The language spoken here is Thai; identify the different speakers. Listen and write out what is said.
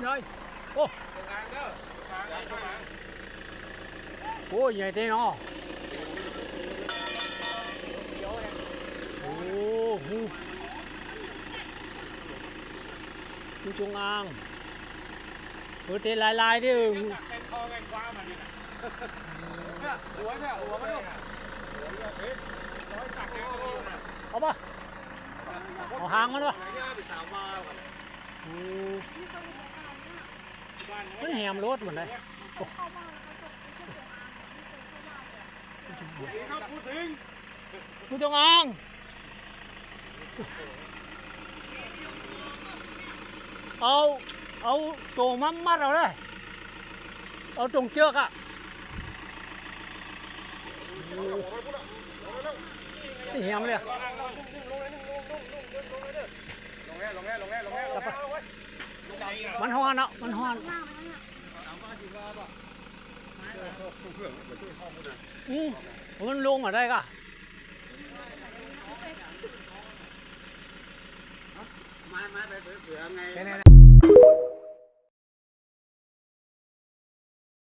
Speaker 1: rồi ô ô nhảy thế nó ô hù chú trung an cứ thế lai lai đi ừ. ủa ba. ủa hàng nó.
Speaker 2: โอ้ใหญ่เต้เนาะโอ้โหงูจงอางเออเต้ลายลายๆดิ
Speaker 1: เต็มคอไงคว้ามันนี่นะเนี่ยหัวเนี่ยหัวมันลูกร้อยตักเองก็มีนะ
Speaker 2: เอาปะเอาหมันปะ
Speaker 1: ไหนเนี่ยไปสาวมา
Speaker 2: โอ้
Speaker 1: บ้าน
Speaker 2: มันแหมรถเหมือนได
Speaker 1: เขาพูดถึง
Speaker 2: งูจงอางเอาเอาตัวมัดมัดเอาเลยเอาตรงเชือกอะนี่แหมเลยอะ
Speaker 1: ลงแง่ลงแลงแง่ลงแลงแง่
Speaker 2: มันฮ้อนเนาะมันฮ้อนอืมมันลงมาได้กะ
Speaker 1: มามาไปเผื่อไง